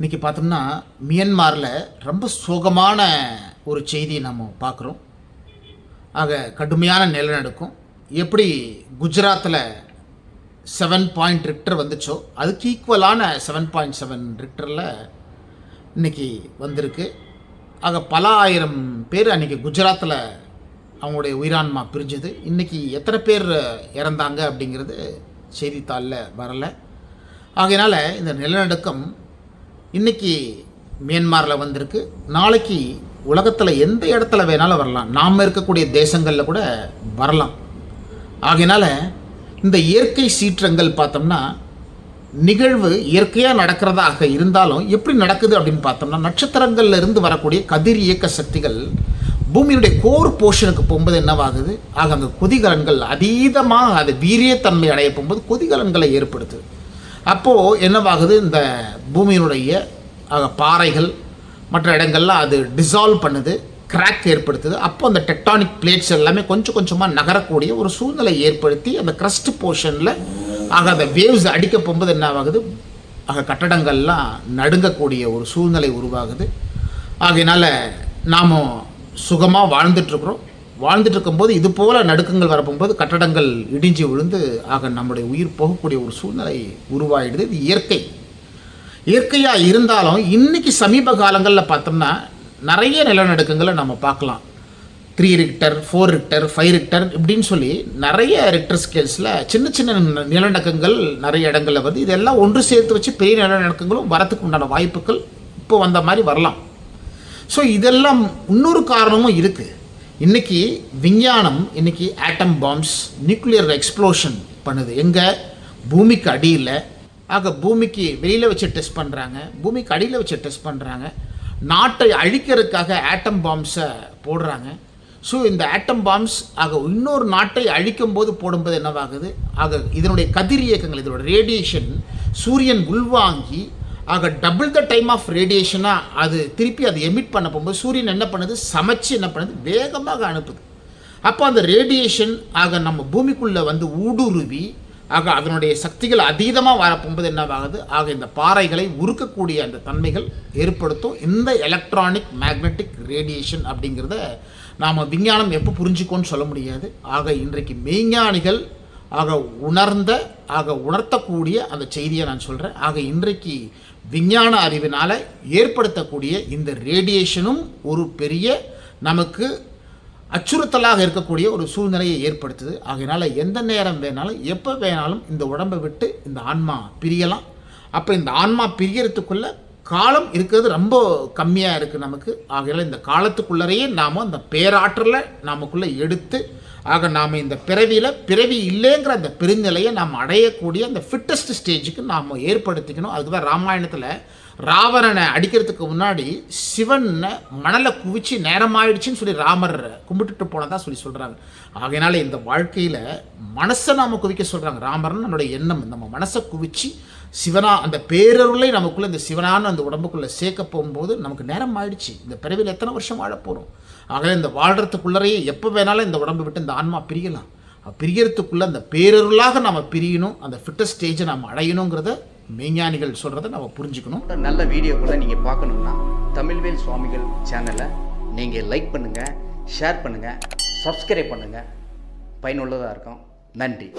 இன்றைக்கி பார்த்தோம்னா மியன்மாரில் ரொம்ப சோகமான ஒரு செய்தியை நம்ம பார்க்குறோம். ஆக கடுமையான நிலநடுக்கம். எப்படி குஜராத்தில் செவன் பாயிண்ட் ரிக்டர் வந்துச்சோ அதுக்கு ஈக்குவலான செவன் பாயிண்ட் செவன் ரிக்டரில் இன்னைக்கு வந்திருக்கு. ஆக பல ஆயிரம் பேர் அன்றைக்கி குஜராத்தில் அவங்களுடைய உயிரான்மா பிரிஞ்சது. இன்றைக்கி எத்தனை பேர் இறந்தாங்க அப்படிங்கிறது செய்தித்தாளில் வரலை. ஆகையினால் இந்த நிலநடுக்கம் இன்னைக்கு மியான்மாரில் வந்திருக்கு. நாளைக்கு உலகத்தில் எந்த இடத்துல வேணாலும் வரலாம். நாம் இருக்கக்கூடிய தேசங்களில் கூட வரலாம். ஆகையினால் இந்த இயற்கை சீற்றங்கள் பார்த்தோம்னா நிகழ்வு இயற்கையாக நடக்கிறதாக இருந்தாலும் எப்படி நடக்குது அப்படின்னு பார்த்தோம்னா நட்சத்திரங்களில் இருந்து வரக்கூடிய கதிர் இயக்க சக்திகள் பூமியினுடைய கோர் போர்ஷனுக்கு போகும்போது என்னவாகுது? ஆக அங்கே கொதிகலன்கள் அதீதமாக அது வீரியத்தன்மை அடைய போகும்போது கொதிகலன்களை ஏற்படுத்துது. அப்போது என்னவாகுது? இந்த பூமியினுடைய ஆக, பாறைகள் மற்ற இடங்கள்லாம் அது டிசால்வ் பண்ணுது கிராக் ஏற்படுத்துது. அப்போ அந்த டெக்டானிக் பிளேட்ஸ் எல்லாமே கொஞ்சம் கொஞ்சமாக நகரக்கூடிய ஒரு சூழ்நிலை ஏற்படுத்தி அந்த crust போர்ஷனில் ஆக அந்த வேவ்ஸ் அடிக்க போகும்போது என்ன ஆகுது ஆக கட்டடங்கள்லாம் நடுங்கக்கூடிய ஒரு சூழ்நிலை உருவாகுது. ஆகையினால் நாம் சுகமாக வாழ்ந்துட்டுருக்குறோம் வாழ்ந்துட்டு இருக்கும்போது இது போல நடுக்கங்கள் வரப்போகும்போது கட்டடங்கள் இடிஞ்சு விழுந்து ஆக நம்முடைய உயிர் போகக்கூடிய ஒரு சூழ்நிலை உருவாயிடுது. இது இயற்கை. இயற்கையாக இருந்தாலும் இன்றைக்கி சமீப காலங்களில் பார்த்தோம்னா நிறைய நிலநடுக்கங்களை நம்ம பார்க்கலாம். Three Richter four Richter five Richter இப்படின்னு சொல்லி நிறைய ரிக்டர் ஸ்கேல்ஸில் சின்ன சின்ன நி- நிலநடுக்கங்கள் நிறைய இடங்களில் வருது. இதெல்லாம் ஒன்று சேர்த்து வச்சு பெரிய நிலநடுக்கங்களும் வரத்துக்கு உண்டான வாய்ப்புகள் இப்போ வந்த மாதிரி வரலாம். ஸோ இதெல்லாம் இன்னொரு காரணமும் இருக்குது இன்னைக்கு விஞ்ஞானம் இன்னைக்கு ஆட்டம் பாம்ஸ் நியூக்ளியர் எக்ஸ்ப்ளோஷன் பண்ணுது. எங்கே? பூமிக்கு அடியில். ஆக பூமிக்கு வெளியில் வச்சு டெஸ்ட் பண்ணுறாங்க பூமிக்கு அடியில் வச்சு டெஸ்ட் பண்ணுறாங்க நாட்டை அழிக்கிறதுக்காக ஆட்டம் பாம்ஸை போடுறாங்க. ஸோ இந்த ஆட்டம் பாம்ஸ் ஆக இன்னொரு நாட்டை அழிக்கும் போது போடும்போது என்னவாகுது? ஆக இதனுடைய கதிர் இயக்கங்கள் ரேடியேஷன் சூரியன் உள்வாங்கி ஆக டபுள் த டைம் ஆஃப் ரேடியேஷனாக அது திருப்பி அது எமிட் பண்ண போகும்போது சூரியன் என்ன பண்ணுது? சமைச்சு என்ன பண்ணுது? வேகமாக அனுப்புது. அப்போ அந்த ரேடியேஷன் ஆக நம்ம பூமிக்குள்ளே வந்து ஊடுருவி ஆக அதனுடைய சக்திகள் அதீதமாக வரப்போகும்போது என்னவாகுது? ஆக இந்த பாறைகளை உருக்கக்கூடிய அந்த தன்மைகள் ஏற்படுத்தும். இந்த எலக்ட்ரானிக் மேக்னெட்டிக் ரேடியேஷன் அப்படிங்கிறத நாம் விஞ்ஞானம் எப்போ புரிஞ்சுக்கோன்னு சொல்ல முடியாது. ஆக இன்றைக்கு மெய்ஞானிகள் ஆக உணர்ந்த ஆக உணர்த்தக்கூடிய அந்த செய்தியை நான் சொல்கிறேன் ஆக இன்றைக்கு விஞ்ஞான அறிவினால் ஏற்படுத்தக்கூடிய இந்த ரேடியேஷனும் ஒரு பெரிய நமக்கு அச்சுறுத்தலாக இருக்கக்கூடிய ஒரு சூழ்நிலையை ஏற்படுத்துது. ஆகையினால் எந்த நேரம் வேணாலும் எப்போ வேணாலும் இந்த உடம்பை விட்டு இந்த ஆன்மா பிரியலாம். அப்போ இந்த ஆன்மா பிரியறதுக்குள்ள காலம் இருக்கிறது ரொம்ப கம்மியாக இருக்குது நமக்கு. ஆகையால் இந்த காலத்துக்குள்ளரையே நாம் அந்த பேராற்றலை நமக்குள்ளே எடுத்து ஆக நாம் இந்த பிறவியில் பிறவி இல்லைங்கிற அந்த பெருநிலையை நாம் அடையக்கூடிய அந்த ஃபிட்டஸ்ட் ஸ்டேஜுக்கு நாம் ஏற்படுத்திக்கணும். அதுக்கு தான் ராமாயணத்தில் ராவணனை அடிக்கிறதுக்கு முன்னாடி சிவன் மணலை குவிச்சு நேரமாயிடுச்சுன்னு சொல்லி ராமர் கும்பிட்டுட்டு போனதான் சொல்லி சொல்கிறாங்க ஆகையினால இந்த வாழ்க்கையில் மனசை நாம் குவிக்க சொல்கிறாங்க ராமர்னு நம்மளுடைய எண்ணம். நம்ம மனசை குவிச்சு சிவனா அந்த பேரருளை நமக்குள்ளே இந்த சிவனான அந்த உடம்புக்குள்ளே சேர்க்க போகும்போது நமக்கு நேரம் ஆயிடுச்சு இந்த பிறவியில் எத்தனை வருஷம் வாழ போகிறோம் ஆகவே இந்த வாழ்கிறதுக்குள்ளறையே எப்போ வேணாலும் இந்த உடம்பை விட்டு இந்த ஆன்மா பிரியலாம். பிரியறதுக்குள்ளே அந்த பேரருளாக நம்ம பிரியணும் அந்த ஃபிட்டஸ்ட் ஸ்டேஜை நம்ம அடையணுங்கிறத மெய்ஞானிகள் சொல்கிறத நம்ம புரிஞ்சுக்கணும். போன்ற நல்ல கூட நீங்கள் பார்க்கணுன்னா தமிழ்வேல் சுவாமிகள் சேனலை நீங்கள் லைக் பண்ணுங்கள் ஷேர் பண்ணுங்கள் சப்ஸ்கிரைப் பண்ணுங்கள் பயனுள்ளதாக இருக்கும். நன்றி.